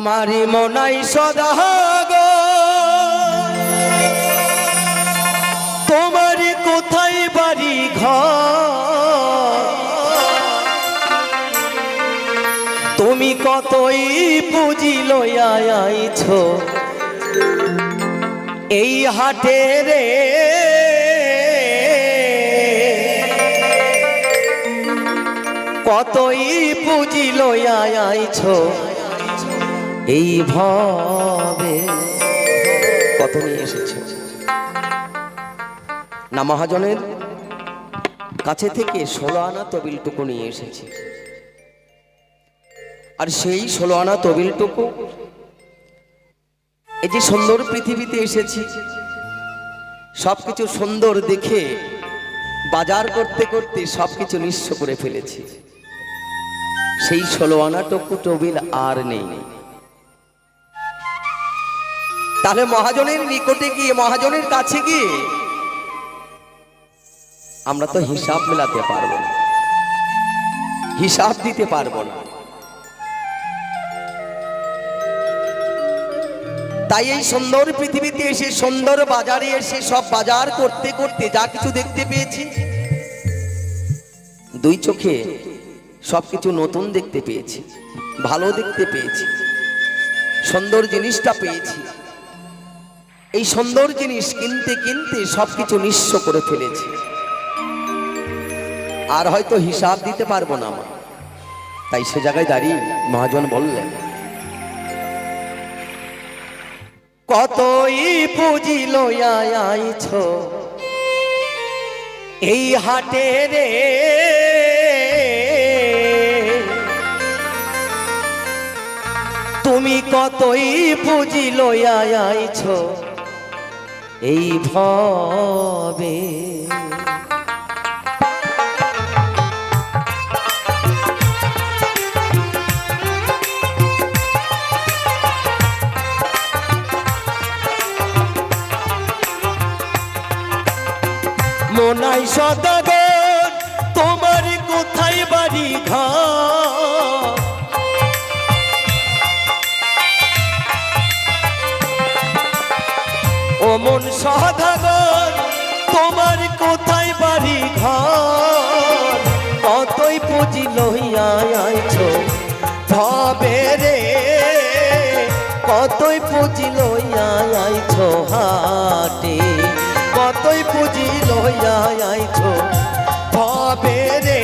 আমারই মনাই সদাগ তোমারই কোথায় বাড়ি ঘর? তুমি কতই পুঁজি লইয়া আইছ? এই হাটে রে। কতই পুঁজি লইয়া আইছ? এই ভাবে কত নিয়ে এসেছ। না মহাজনের কাছে থেকে ষোলো আনা তবিলটুকু নিয়ে এসেছি। আর সেই ষোলো আনা তবিলটুকু এই যে সুন্দর পৃথিবীতে এসেছি, সবকিছু সুন্দর দেখে বাজার করতে করতে সবকিছু নিঃস্ব করে ফেলেছি। সেই ষোলো আনাটুকু টবিল আর নেই। তাহলে মহাজনের নিকটে গিয়ে, মহাজনের কাছে গিয়ে আমরা তো হিসাব মেলাতে পারব না। হিসাব দিতে পারব না। তাই এই সুন্দর পৃথিবীতে এসে, সুন্দর বাজারে এসে, সব বাজার করতে করতে যা কিছু দেখতে পেয়েছি, দুই চোখে সবকিছু নতুন দেখতে পেয়েছি, ভালো দেখতে পেয়েছি, সুন্দর জিনিসটা পেয়েছি। এই সুন্দর জিনিস কিনতে কিনতে সবকিছু নিঃস্ব করে ফেলেছি। আর হয়তো হিসাব দিতে পারব না আমার তাই সে জায়গায় দাঁড়িয়ে মহাজন বললেন, কতই পুঁজি লইয়া আইছ? এই হাটে রে তুমি কতই পুঁজি লইয়া আইছ? এই ভবে। মনাই সদাগর সদাগর তোমার কোথায় বাড়ি ঘর? কতই পুঁজি লইয়া আইছ, ভবে রে? কতই পুঁজি লইয়া আইছ হাটে? কতই পুঁজি লইয়া আইছ, ভবে রে?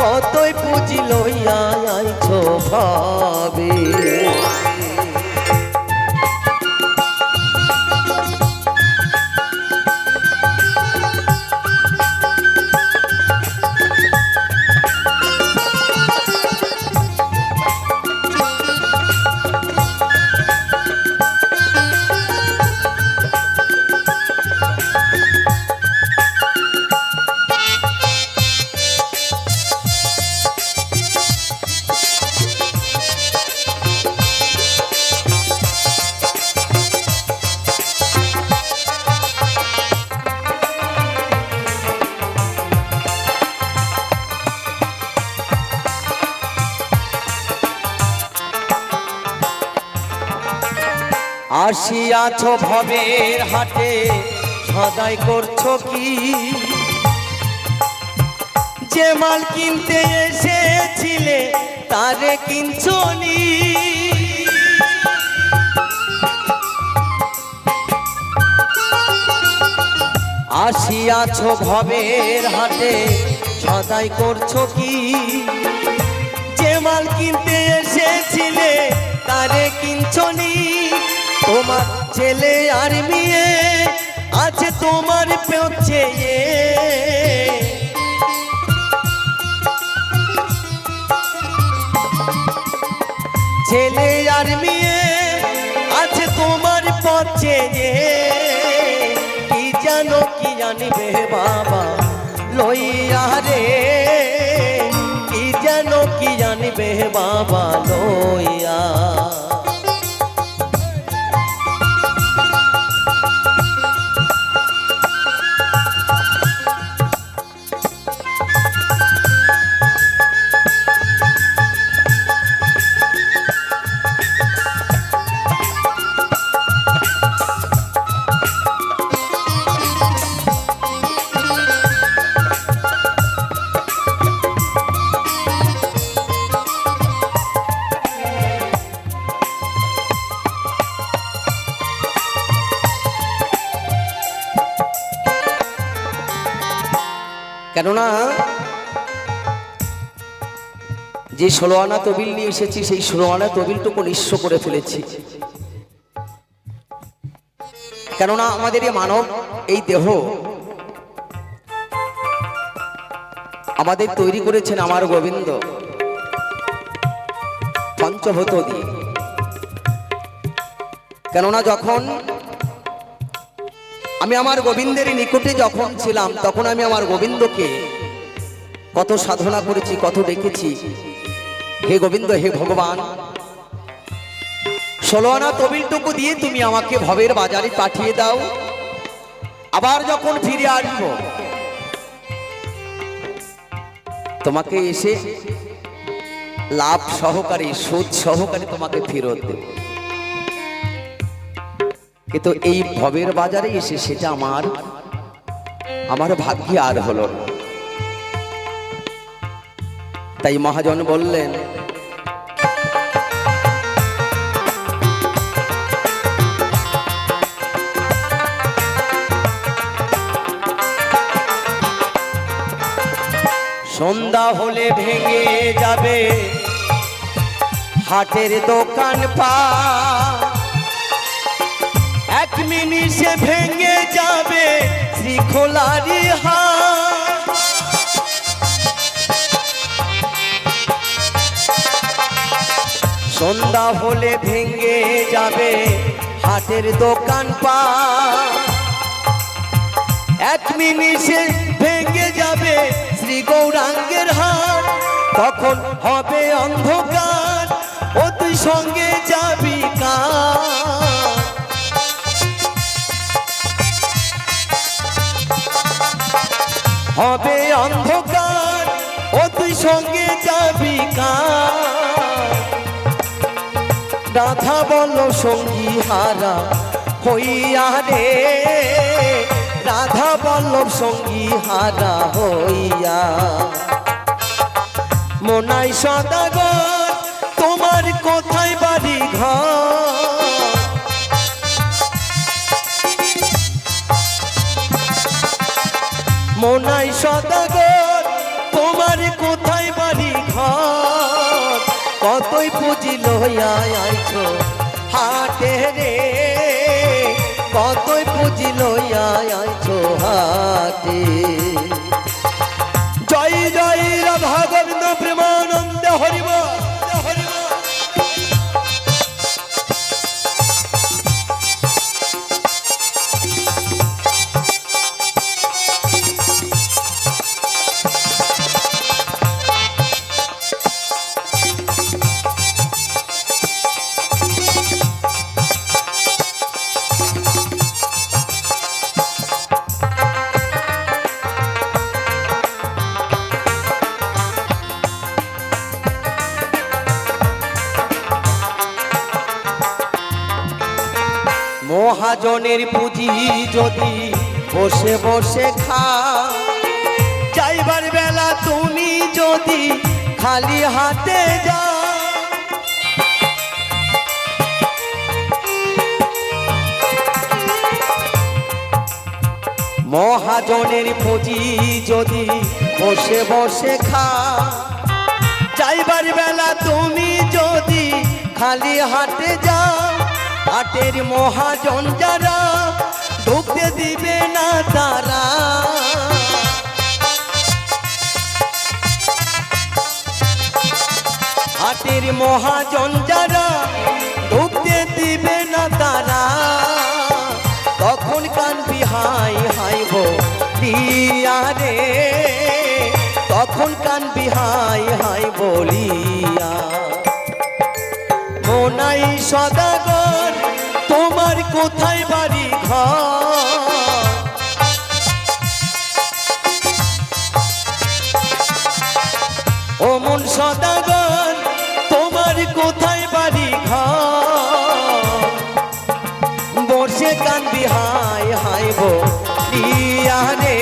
কতই পুঁজি লইয়া আইছ ভাবে? আসিয়াছ ভবের হাটে, সদাই করছ কি? যে মাল কিনতে এসেছিলে, তারে কিনছো নি? আসিয়াছ ভবের হাটে, সদাই করছ কি? যে মাল কিনতে এসেছিলে, তারে কিনছনি তোমার ছেলে আর মেয়ে আছে তোমার পেছে ছেলে আর মেয়ে আছে তোমার পথে কি জানো, কি জানিবে বাবা লইয়া রে? কি জানো, কি জানিবে বাবা লইয়া? কেননা যে ষোলো আনা তবিল নিয়ে এসেছি, সেই ষোলো আনা তবিলটুকু নিঃস্ব করে ফেলেছি। কেননা আমাদের এই মানব, এই দেহ আমাদের তৈরি করেছেন আমার গোবিন্দ। পঞ্চভূত দিয়ে। কেননা যখন আমি আমার গোবিন্দের নিকটে যখন ছিলাম, তখন আমি আমার গোবিন্দকে কত সাধনা করেছি, কত দেখেছি। হে গোবিন্দ, হে ভগবান ষোলো আনা তবিলটুকু দিয়ে তুমি আমাকে ভবের বাজারে পাঠিয়ে দাও। আবার যখন ফিরে আসব, তোমাকে এসে লাভ সহকারে, সুদ সহকারে তোমাকে ফেরত দেব। কিন্তু এই ভবের বাজারে এসে সেটা আমার আমার ভাগ্যে আর হলো তাই মহাজন বললেন, সন্ধ্যা হলে ভেঙে যাবে হাটের দোকান পা। এক ভেঙে যাবে শ্রীখোলারি হাট। সন্ধ্যা হলে ভেঙে যাবে হাটের দোকান পা। এক মিনিটে ভেঙে যাবে শ্রী গৌরাঙ্গের হাট। তখন হবে অন্ধকার ও তুই সঙ্গে যাবি কার? হবে অন্ধকার ও তুই সঙ্গে যাবি রাধা বল সঙ্গী হারা হইয়া রে। রাধা বল্লভ সঙ্গী হারা হইয়া। মনাই সদাগর, তোমার কোথায় বাড়ি ঘর মনাই সদাগর, তোমার কোথায় বাড়ি ঘর? কতই পুঁজি লইয়া হাটে রে, কতই পুঁজি লইয়া হাটে? জয় জয় রাধা গোবিন্দ, প্রেমানন্দ হরিব মহাজনের পুঁজি যদি বসে বসে খা। যাইবার বেলা তুমি যদি খালি হাতে যা। মহাজনের পুঁজি যদি বসে বসে খা। যাইবার বেলা তুমি যদি খালি হাটে যাও হাটের মহাজন যারা ঢুকতে দিবে না তারা। ঘাটের মহাজন যারা ঢুকতে দিবে না তারা। কোথায় বাড়ি ঘর? ও মন সদাগর, তোমার কোথায় বাড়ি ঘর? বসে কান্দি হাই হাই বো দিয়া রে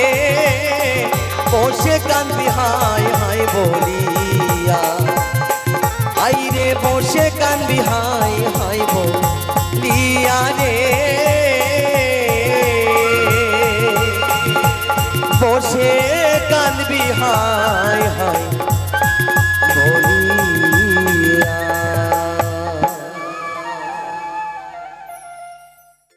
বসে কান্দি হাই হাই বলিয়া হাই রে বসে কান্দি হাই হাই বলিয়া রে হায় হায়